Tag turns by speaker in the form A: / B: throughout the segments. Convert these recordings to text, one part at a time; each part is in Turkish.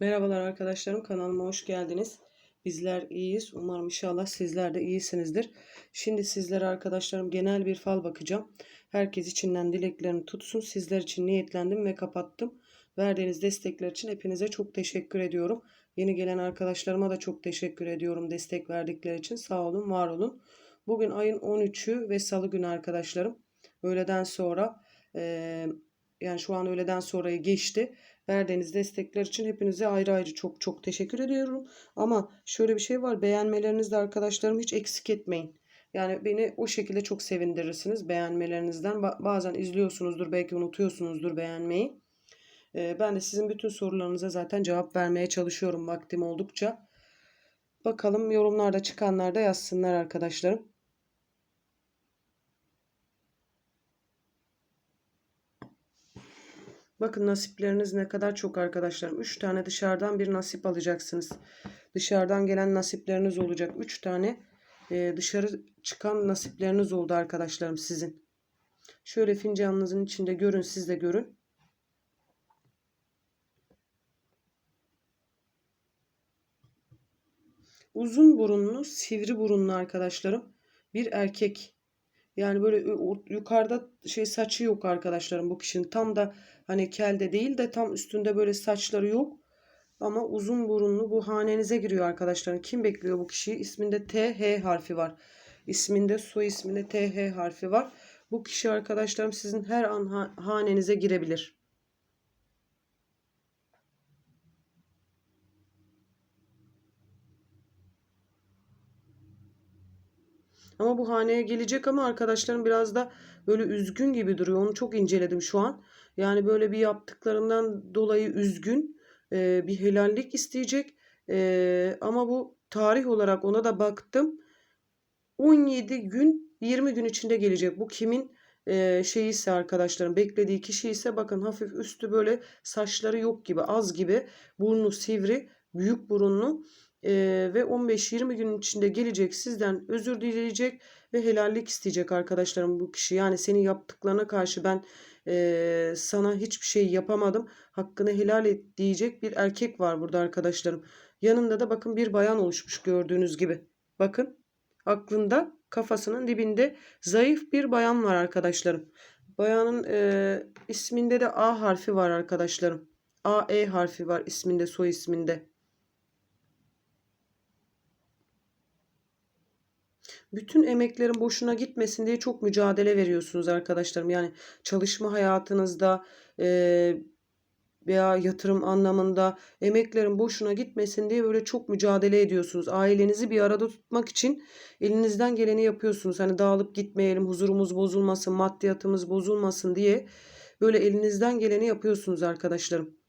A: Merhabalar arkadaşlarım kanalıma hoş geldiniz. Bizler iyiyiz. Umarım inşallah sizler de iyisinizdir. Şimdi sizlere arkadaşlarım genel bir fal bakacağım. Herkes içinden dileklerini tutsun. Sizler için niyetlendim ve kapattım. Verdiğiniz destekler için hepinize çok teşekkür ediyorum. Yeni gelen arkadaşlarıma da çok teşekkür ediyorum destek verdikleri için. Sağ olun, var olun. Bugün ayın 13'ü ve salı günü arkadaşlarım. Öğleden sonra eee, yani şu an öğleden sonrayı geçti. Verdiğiniz destekler için hepinize ayrı ayrı çok çok teşekkür ediyorum. Ama şöyle bir şey var. Beğenmelerinizde arkadaşlarım hiç eksik etmeyin. Yani beni o şekilde çok sevindirirsiniz beğenmelerinizden. Ba- bazen izliyorsunuzdur, belki unutuyorsunuzdur beğenmeyi. Ee, ben de sizin bütün sorularınıza zaten cevap vermeye çalışıyorum vaktim oldukça. Bakalım yorumlarda çıkanlar da yazsınlar arkadaşlarım. Bakın nasipleriniz ne kadar çok arkadaşlarım. 3 tane dışarıdan bir nasip alacaksınız. Dışarıdan gelen nasipleriniz olacak. 3 tane e, dışarı çıkan nasipleriniz oldu arkadaşlarım sizin. Şöyle fincanınızın içinde görün siz de görün. Uzun burunlu, sivri burunlu arkadaşlarım. Bir erkek. Yani böyle yukarıda şey saçı yok arkadaşlarım bu kişinin. Tam da hani kelde değil de tam üstünde böyle saçları yok. Ama uzun burunlu bu hanenize giriyor arkadaşlarım. Kim bekliyor bu kişiyi? İsminde T, H harfi var. İsminde soy isminde T, H harfi var. Bu kişi arkadaşlarım sizin her an hanenize girebilir. Ama bu haneye gelecek ama arkadaşlarım biraz da böyle üzgün gibi duruyor. Onu çok inceledim şu an. Yani böyle bir yaptıklarından dolayı üzgün. E, bir helallik isteyecek. E, ama bu tarih olarak ona da baktım. 17 gün 20 gün içinde gelecek. Bu kimin e, şeyi ise arkadaşlarım beklediği kişi ise bakın hafif üstü böyle saçları yok gibi az gibi burnu sivri büyük burunlu e, ve 15-20 gün içinde gelecek sizden özür dileyecek ve helallik isteyecek arkadaşlarım bu kişi. Yani senin yaptıklarına karşı ben e, sana hiçbir şey yapamadım. Hakkını helal et diyecek bir erkek var burada arkadaşlarım. Yanında da bakın bir bayan oluşmuş gördüğünüz gibi. Bakın aklında kafasının dibinde zayıf bir bayan var arkadaşlarım. Bayanın e, isminde de A harfi var arkadaşlarım. A E harfi var isminde soy isminde. Bütün emeklerin boşuna gitmesin diye çok mücadele veriyorsunuz arkadaşlarım. Yani çalışma hayatınızda e, veya yatırım anlamında emeklerin boşuna gitmesin diye böyle çok mücadele ediyorsunuz. Ailenizi bir arada tutmak için elinizden geleni yapıyorsunuz. Hani dağılıp gitmeyelim, huzurumuz bozulmasın, maddiyatımız bozulmasın diye böyle elinizden geleni yapıyorsunuz arkadaşlarım.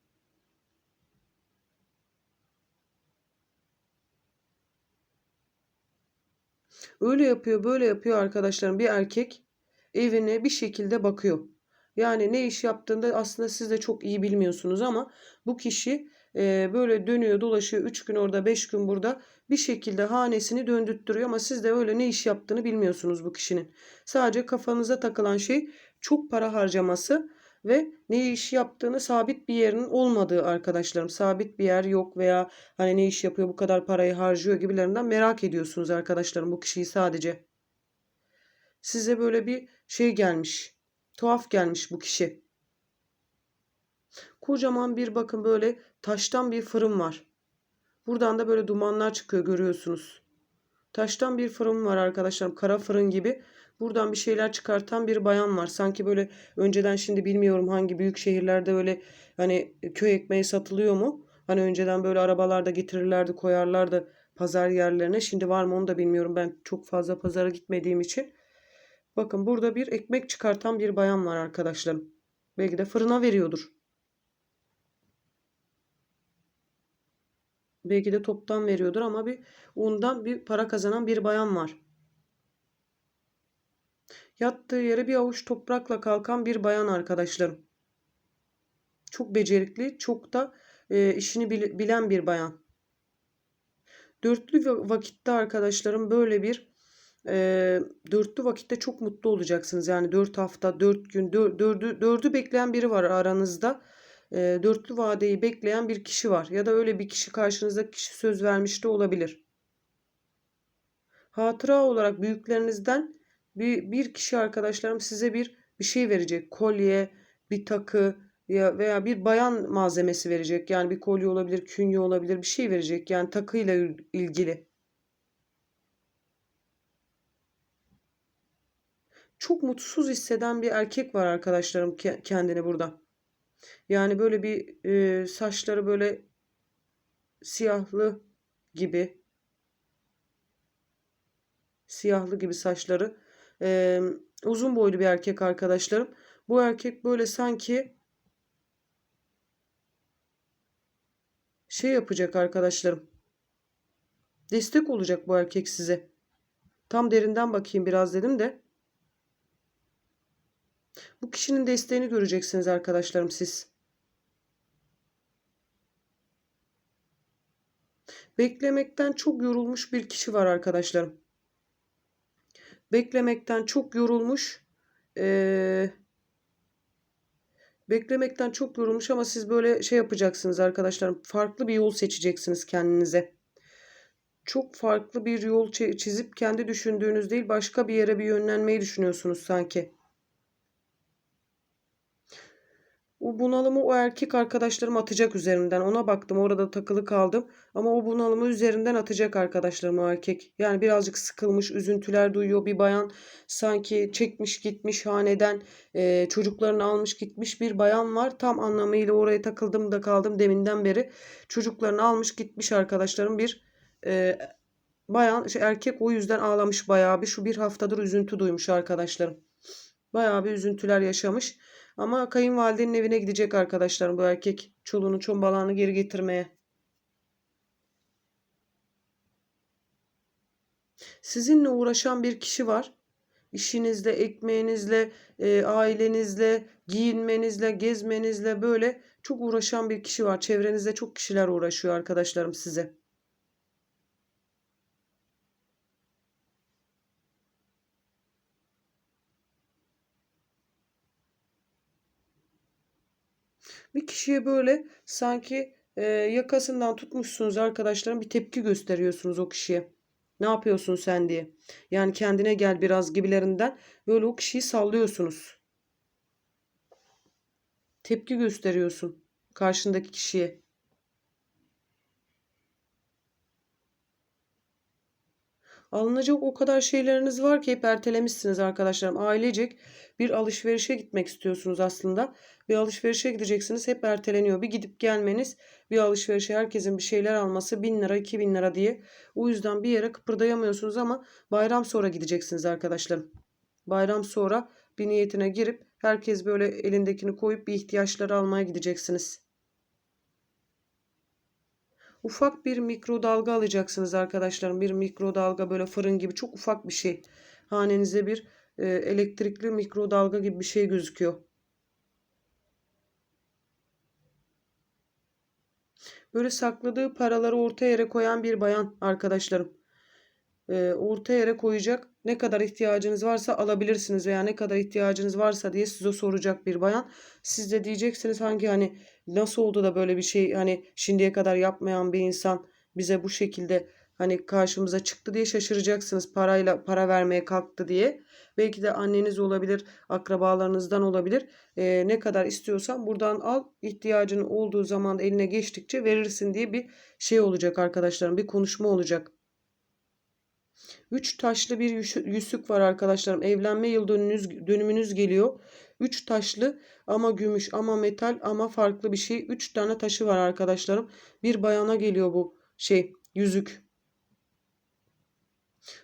A: Öyle yapıyor, böyle yapıyor arkadaşlarım. Bir erkek evine bir şekilde bakıyor. Yani ne iş yaptığında aslında siz de çok iyi bilmiyorsunuz ama bu kişi e, böyle dönüyor dolaşıyor 3 gün orada 5 gün burada bir şekilde hanesini döndürttürüyor ama siz de öyle ne iş yaptığını bilmiyorsunuz bu kişinin. Sadece kafanıza takılan şey çok para harcaması ve ne iş yaptığını sabit bir yerin olmadığı arkadaşlarım. Sabit bir yer yok veya hani ne iş yapıyor bu kadar parayı harcıyor gibilerinden merak ediyorsunuz arkadaşlarım bu kişiyi sadece. Size böyle bir şey gelmiş. Tuhaf gelmiş bu kişi. Kocaman bir bakın böyle taştan bir fırın var. Buradan da böyle dumanlar çıkıyor görüyorsunuz. Taştan bir fırın var arkadaşlarım. Kara fırın gibi. Buradan bir şeyler çıkartan bir bayan var. Sanki böyle önceden şimdi bilmiyorum hangi büyük şehirlerde öyle hani köy ekmeği satılıyor mu? Hani önceden böyle arabalarda getirirlerdi koyarlardı pazar yerlerine. Şimdi var mı onu da bilmiyorum. Ben çok fazla pazara gitmediğim için. Bakın burada bir ekmek çıkartan bir bayan var arkadaşlarım. Belki de fırına veriyordur. Belki de toptan veriyordur ama bir undan bir para kazanan bir bayan var. Yattığı yere bir avuç toprakla kalkan bir bayan arkadaşlarım. Çok becerikli, çok da e, işini bilen bir bayan. Dörtlü vakitte arkadaşlarım böyle bir e, dörtlü vakitte çok mutlu olacaksınız. Yani dört hafta, dört gün, dör, dördü, dördü bekleyen biri var aranızda. e, dörtlü vadeyi bekleyen bir kişi var. Ya da öyle bir kişi karşınızda kişi söz vermiş de olabilir. Hatıra olarak büyüklerinizden bir, bir kişi arkadaşlarım size bir bir şey verecek. Kolye, bir takı ya veya bir bayan malzemesi verecek. Yani bir kolye olabilir, künye olabilir, bir şey verecek. Yani takıyla ilgili. Çok mutsuz hisseden bir erkek var arkadaşlarım kendini burada. Yani böyle bir e, saçları böyle siyahlı gibi. Siyahlı gibi saçları. E, uzun boylu bir erkek arkadaşlarım. Bu erkek böyle sanki şey yapacak arkadaşlarım. Destek olacak bu erkek size. Tam derinden bakayım biraz dedim de. Bu kişinin desteğini göreceksiniz arkadaşlarım siz. Beklemekten çok yorulmuş bir kişi var arkadaşlarım. Beklemekten çok yorulmuş. Ee, beklemekten çok yorulmuş ama siz böyle şey yapacaksınız arkadaşlarım. Farklı bir yol seçeceksiniz kendinize. Çok farklı bir yol çizip kendi düşündüğünüz değil başka bir yere bir yönlenmeyi düşünüyorsunuz sanki. O bunalımı o erkek arkadaşlarım atacak üzerinden. Ona baktım orada takılı kaldım. Ama o bunalımı üzerinden atacak arkadaşlarım o erkek. Yani birazcık sıkılmış, üzüntüler duyuyor. Bir bayan sanki çekmiş gitmiş haneden e, çocuklarını almış gitmiş bir bayan var. Tam anlamıyla oraya takıldım da kaldım deminden beri. Çocuklarını almış gitmiş arkadaşlarım bir e, bayan şey, erkek o yüzden ağlamış bayağı bir. Şu bir haftadır üzüntü duymuş arkadaşlarım. Bayağı bir üzüntüler yaşamış. Ama kayınvalidenin evine gidecek arkadaşlarım bu erkek. Çoluğunu çombalağını geri getirmeye. Sizinle uğraşan bir kişi var. İşinizle, ekmeğinizle, e, ailenizle, giyinmenizle, gezmenizle böyle çok uğraşan bir kişi var. Çevrenizde çok kişiler uğraşıyor arkadaşlarım size. Bir kişiye böyle sanki e, yakasından tutmuşsunuz arkadaşlarım bir tepki gösteriyorsunuz o kişiye. Ne yapıyorsun sen diye. Yani kendine gel biraz gibilerinden böyle o kişiyi sallıyorsunuz. Tepki gösteriyorsun karşındaki kişiye. Alınacak o kadar şeyleriniz var ki hep ertelemişsiniz arkadaşlarım. Ailecek bir alışverişe gitmek istiyorsunuz aslında. Bir alışverişe gideceksiniz hep erteleniyor. Bir gidip gelmeniz bir alışverişe herkesin bir şeyler alması 1000 lira 2000 lira diye. O yüzden bir yere kıpırdayamıyorsunuz ama bayram sonra gideceksiniz arkadaşlarım. Bayram sonra bir niyetine girip herkes böyle elindekini koyup bir ihtiyaçları almaya gideceksiniz. Ufak bir mikrodalga alacaksınız arkadaşlarım. Bir mikrodalga böyle fırın gibi çok ufak bir şey. Hanenize bir e, elektrikli mikrodalga gibi bir şey gözüküyor. Böyle sakladığı paraları orta yere koyan bir bayan arkadaşlarım. E, orta yere koyacak. Ne kadar ihtiyacınız varsa alabilirsiniz veya ne kadar ihtiyacınız varsa diye size soracak bir bayan. Siz de diyeceksiniz hangi hani nasıl oldu da böyle bir şey hani şimdiye kadar yapmayan bir insan bize bu şekilde hani karşımıza çıktı diye şaşıracaksınız parayla para vermeye kalktı diye. Belki de anneniz olabilir, akrabalarınızdan olabilir. E, ne kadar istiyorsan buradan al. ihtiyacın olduğu zaman eline geçtikçe verirsin diye bir şey olacak arkadaşlarım. Bir konuşma olacak. Üç taşlı bir yüzük var arkadaşlarım. Evlenme yıl dönümünüz, dönümünüz geliyor. Üç taşlı ama gümüş ama metal ama farklı bir şey. Üç tane taşı var arkadaşlarım. Bir bayana geliyor bu şey yüzük.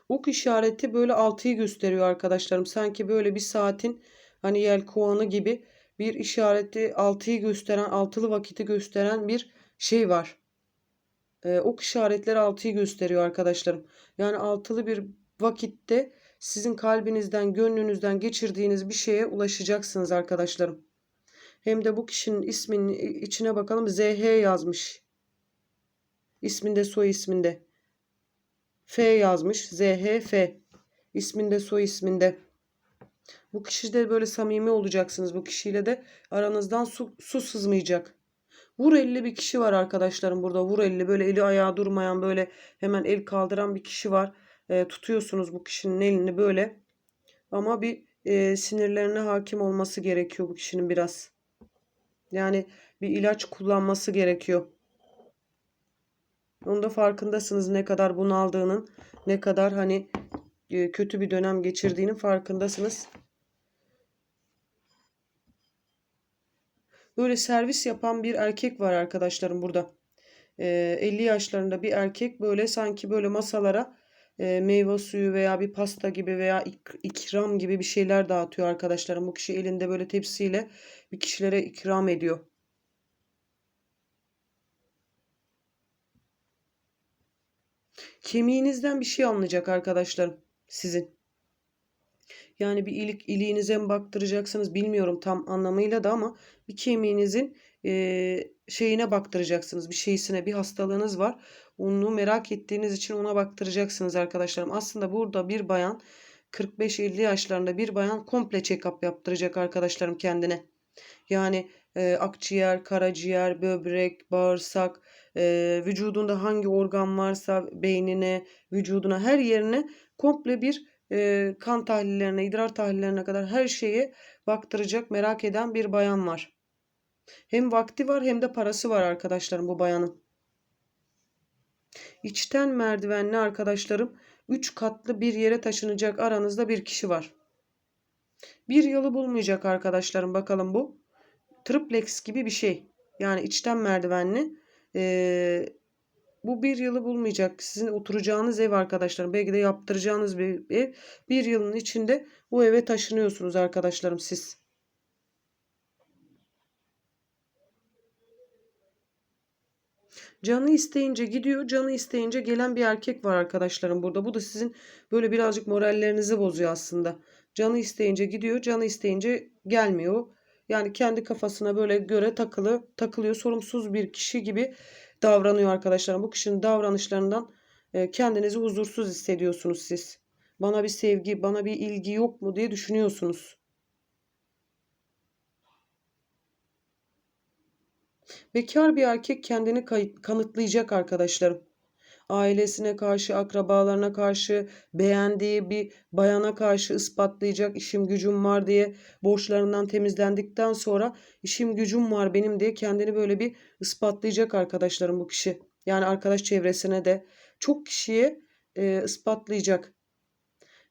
A: Ok işareti böyle altıyı gösteriyor arkadaşlarım. Sanki böyle bir saatin hani yelkovanı gibi bir işareti altıyı gösteren altılı vakiti gösteren bir şey var e, ok işaretleri altıyı gösteriyor arkadaşlarım. Yani altılı bir vakitte sizin kalbinizden, gönlünüzden geçirdiğiniz bir şeye ulaşacaksınız arkadaşlarım. Hem de bu kişinin isminin içine bakalım. ZH yazmış. İsminde soy isminde. F yazmış. ZH F. İsminde soy isminde. Bu kişide böyle samimi olacaksınız. Bu kişiyle de aranızdan su, su sızmayacak. Vur elli bir kişi var arkadaşlarım burada. Vur elli böyle eli ayağı durmayan böyle hemen el kaldıran bir kişi var. E, tutuyorsunuz bu kişinin elini böyle. Ama bir e, sinirlerine hakim olması gerekiyor bu kişinin biraz. Yani bir ilaç kullanması gerekiyor. Onun da farkındasınız ne kadar bunaldığının, ne kadar hani e, kötü bir dönem geçirdiğinin farkındasınız. Böyle servis yapan bir erkek var arkadaşlarım burada. E, 50 yaşlarında bir erkek böyle sanki böyle masalara e, meyve suyu veya bir pasta gibi veya ik- ikram gibi bir şeyler dağıtıyor arkadaşlarım. Bu kişi elinde böyle tepsiyle bir kişilere ikram ediyor. Kemiğinizden bir şey alınacak arkadaşlarım sizin. Yani bir ilik iliğinize mi baktıracaksınız bilmiyorum tam anlamıyla da ama bir kemiğinizin e, şeyine baktıracaksınız. Bir şeysine bir hastalığınız var. Onu merak ettiğiniz için ona baktıracaksınız arkadaşlarım. Aslında burada bir bayan 45-50 yaşlarında bir bayan komple check-up yaptıracak arkadaşlarım kendine. Yani e, akciğer, karaciğer, böbrek, bağırsak, e, vücudunda hangi organ varsa beynine, vücuduna her yerine komple bir e, kan tahlillerine, idrar tahlillerine kadar her şeye baktıracak merak eden bir bayan var. Hem vakti var hem de parası var arkadaşlarım bu bayanın. İçten merdivenli arkadaşlarım 3 katlı bir yere taşınacak aranızda bir kişi var. Bir yılı bulmayacak arkadaşlarım bakalım bu. Triplex gibi bir şey. Yani içten merdivenli. Ee, bu bir yılı bulmayacak. Sizin oturacağınız ev arkadaşlarım. Belki de yaptıracağınız bir ev. Bir yılın içinde bu eve taşınıyorsunuz arkadaşlarım siz. Canı isteyince gidiyor, canı isteyince gelen bir erkek var arkadaşlarım burada. Bu da sizin böyle birazcık morallerinizi bozuyor aslında. Canı isteyince gidiyor, canı isteyince gelmiyor. Yani kendi kafasına böyle göre takılı, takılıyor. Sorumsuz bir kişi gibi davranıyor arkadaşlarım. Bu kişinin davranışlarından e, kendinizi huzursuz hissediyorsunuz siz. Bana bir sevgi, bana bir ilgi yok mu diye düşünüyorsunuz. Bekar bir erkek kendini kanıtlayacak arkadaşlarım. Ailesine karşı, akrabalarına karşı, beğendiği bir bayana karşı ispatlayacak işim gücüm var diye borçlarından temizlendikten sonra işim gücüm var benim diye kendini böyle bir ispatlayacak arkadaşlarım bu kişi. Yani arkadaş çevresine de çok kişiye e, ispatlayacak.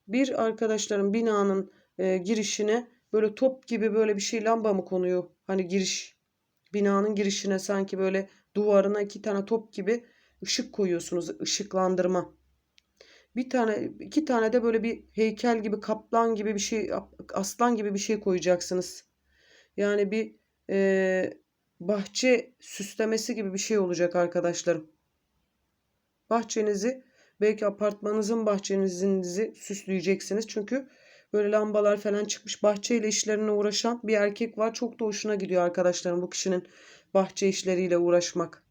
A: Bir arkadaşlarım binanın e, girişine böyle top gibi böyle bir şey lamba mı konuyor? Hani giriş binanın girişine sanki böyle duvarına iki tane top gibi ışık koyuyorsunuz. ışıklandırma. Bir tane iki tane de böyle bir heykel gibi kaplan gibi bir şey aslan gibi bir şey koyacaksınız. Yani bir e, bahçe süslemesi gibi bir şey olacak arkadaşlarım. Bahçenizi belki apartmanınızın bahçenizi süsleyeceksiniz. Çünkü Böyle lambalar falan çıkmış. Bahçeyle işlerine uğraşan bir erkek var. Çok da hoşuna gidiyor arkadaşlarım bu kişinin bahçe işleriyle uğraşmak.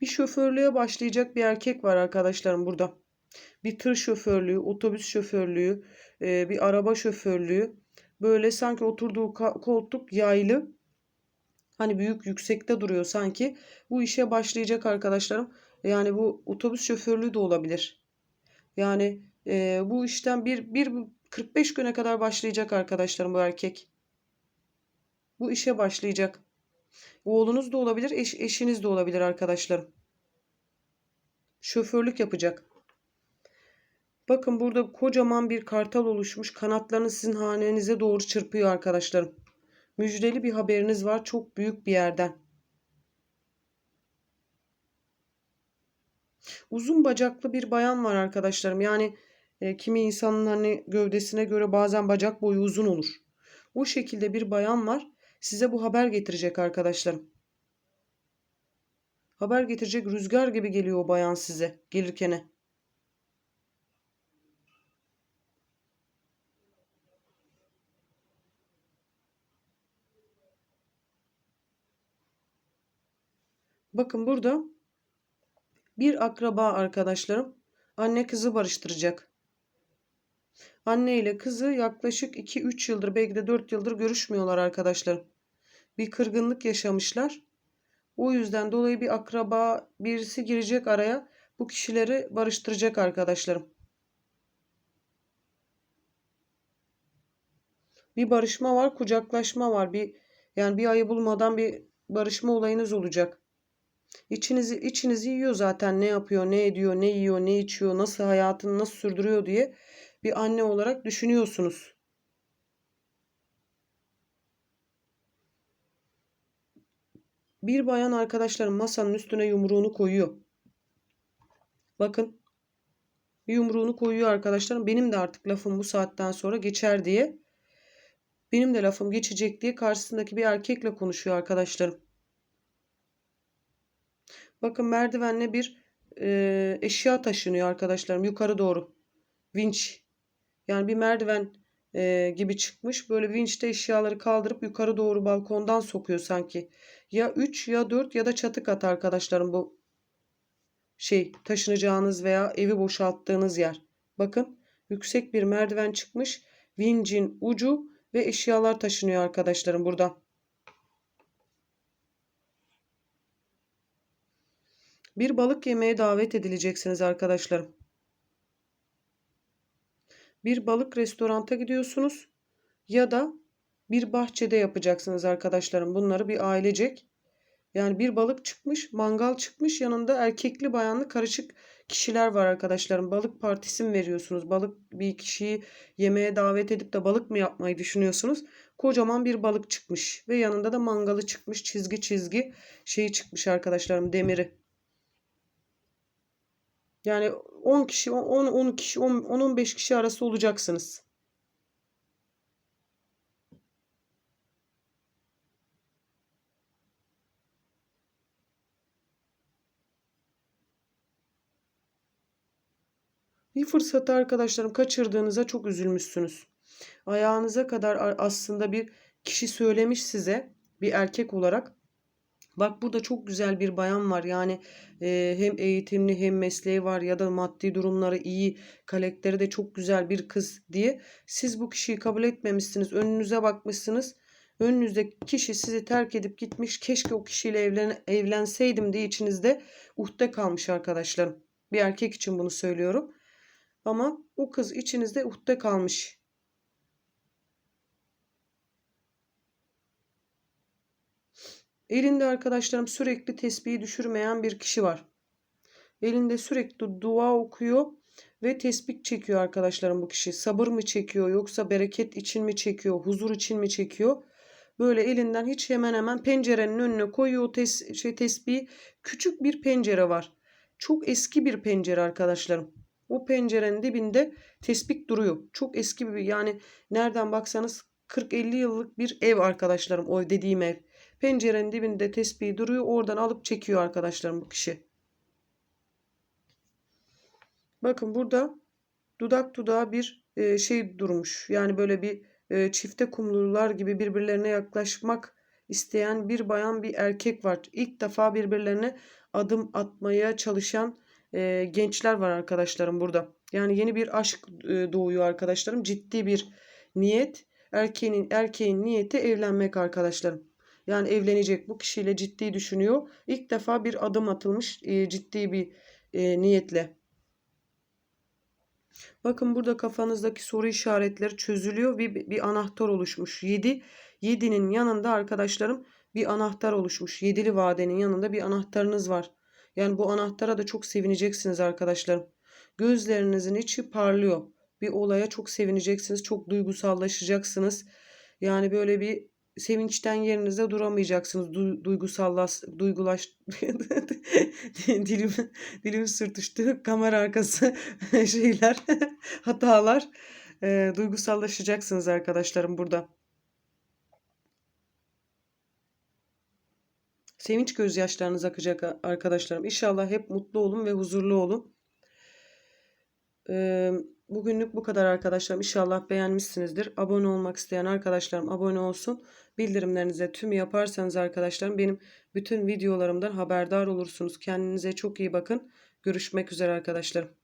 A: Bir şoförlüğe başlayacak bir erkek var arkadaşlarım burada. Bir tır şoförlüğü, otobüs şoförlüğü, bir araba şoförlüğü. Böyle sanki oturduğu koltuk yaylı Hani büyük yüksekte duruyor sanki. Bu işe başlayacak arkadaşlarım. Yani bu otobüs şoförlüğü de olabilir. Yani e, bu işten bir, bir 45 güne kadar başlayacak arkadaşlarım bu erkek. Bu işe başlayacak. Oğlunuz da olabilir, eş, eşiniz de olabilir arkadaşlarım. Şoförlük yapacak. Bakın burada kocaman bir kartal oluşmuş. Kanatlarını sizin hanenize doğru çırpıyor arkadaşlarım. Müjdeli bir haberiniz var çok büyük bir yerden. Uzun bacaklı bir bayan var arkadaşlarım. Yani e, kimi insanın hani gövdesine göre bazen bacak boyu uzun olur. O şekilde bir bayan var. Size bu haber getirecek arkadaşlarım. Haber getirecek rüzgar gibi geliyor o bayan size gelirkene. Bakın burada bir akraba arkadaşlarım anne kızı barıştıracak. Anne ile kızı yaklaşık 2-3 yıldır belki de 4 yıldır görüşmüyorlar arkadaşlarım. Bir kırgınlık yaşamışlar. O yüzden dolayı bir akraba birisi girecek araya. Bu kişileri barıştıracak arkadaşlarım. Bir barışma var, kucaklaşma var. Bir yani bir ayı bulmadan bir barışma olayınız olacak. İçinizi içinizi yiyor zaten ne yapıyor, ne ediyor, ne yiyor, ne içiyor, nasıl hayatını nasıl sürdürüyor diye bir anne olarak düşünüyorsunuz. Bir bayan arkadaşlarım masanın üstüne yumruğunu koyuyor. Bakın. Yumruğunu koyuyor arkadaşlarım. Benim de artık lafım bu saatten sonra geçer diye. Benim de lafım geçecek diye karşısındaki bir erkekle konuşuyor arkadaşlarım. Bakın merdivenle bir e, eşya taşınıyor arkadaşlarım yukarı doğru. Vinç. Yani bir merdiven e, gibi çıkmış. Böyle vinçte eşyaları kaldırıp yukarı doğru balkondan sokuyor sanki. Ya 3 ya 4 ya da çatı kat arkadaşlarım bu şey taşınacağınız veya evi boşalttığınız yer. Bakın yüksek bir merdiven çıkmış. Vincin ucu ve eşyalar taşınıyor arkadaşlarım burada. Bir balık yemeye davet edileceksiniz arkadaşlarım. Bir balık restoranta gidiyorsunuz ya da bir bahçede yapacaksınız arkadaşlarım. Bunları bir ailecek. Yani bir balık çıkmış, mangal çıkmış, yanında erkekli bayanlı karışık kişiler var arkadaşlarım. Balık partisi mi veriyorsunuz? Balık bir kişiyi yemeğe davet edip de balık mı yapmayı düşünüyorsunuz? Kocaman bir balık çıkmış ve yanında da mangalı çıkmış, çizgi çizgi şeyi çıkmış arkadaşlarım, demiri. Yani 10 kişi, 10 10 kişi, 10 15 kişi arası olacaksınız. Bir fırsatı arkadaşlarım kaçırdığınıza çok üzülmüşsünüz. Ayağınıza kadar aslında bir kişi söylemiş size bir erkek olarak. Bak burada çok güzel bir bayan var. Yani e, hem eğitimli hem mesleği var ya da maddi durumları iyi, karakteri de çok güzel bir kız diye. Siz bu kişiyi kabul etmemişsiniz. Önünüze bakmışsınız. Önünüzdeki kişi sizi terk edip gitmiş. Keşke o kişiyle evlen, evlenseydim diye içinizde uhde kalmış arkadaşlarım. Bir erkek için bunu söylüyorum. Ama o kız içinizde uhde kalmış. Elinde arkadaşlarım sürekli tesbihi düşürmeyen bir kişi var. Elinde sürekli dua okuyor ve tesbih çekiyor arkadaşlarım bu kişi. Sabır mı çekiyor yoksa bereket için mi çekiyor, huzur için mi çekiyor? Böyle elinden hiç hemen hemen pencerenin önüne koyuyor o tes şey tesbihi. Küçük bir pencere var. Çok eski bir pencere arkadaşlarım. O pencerenin dibinde tespih duruyor. Çok eski bir yani nereden baksanız 40-50 yıllık bir ev arkadaşlarım o dediğim ev. Pencerenin dibinde tespih duruyor. Oradan alıp çekiyor arkadaşlarım bu kişi. Bakın burada dudak dudağa bir e, şey durmuş. Yani böyle bir e, çifte kumlular gibi birbirlerine yaklaşmak isteyen bir bayan bir erkek var. İlk defa birbirlerine adım atmaya çalışan e, gençler var arkadaşlarım burada. Yani yeni bir aşk doğuyor arkadaşlarım. Ciddi bir niyet. Erkeğin erkeğin niyeti evlenmek arkadaşlarım. Yani evlenecek bu kişiyle ciddi düşünüyor. İlk defa bir adım atılmış e, ciddi bir e, niyetle. Bakın burada kafanızdaki soru işaretleri çözülüyor. Bir, bir anahtar oluşmuş. 7. 7'nin yanında arkadaşlarım bir anahtar oluşmuş. Yedili vadenin yanında bir anahtarınız var. Yani bu anahtara da çok sevineceksiniz arkadaşlarım. Gözlerinizin içi parlıyor. Bir olaya çok sevineceksiniz. Çok duygusallaşacaksınız. Yani böyle bir sevinçten yerinizde duramayacaksınız. Du duygusallaş, duygulaş dilim dilim sırtıştı. Kamera arkası şeyler, hatalar. E, duygusallaşacaksınız arkadaşlarım burada. Sevinç gözyaşlarınız akacak arkadaşlarım. İnşallah hep mutlu olun ve huzurlu olun. Ee, bugünlük bu kadar arkadaşlarım. İnşallah beğenmişsinizdir. Abone olmak isteyen arkadaşlarım abone olsun. Bildirimlerinize tüm yaparsanız arkadaşlarım benim bütün videolarımdan haberdar olursunuz. Kendinize çok iyi bakın. Görüşmek üzere arkadaşlarım.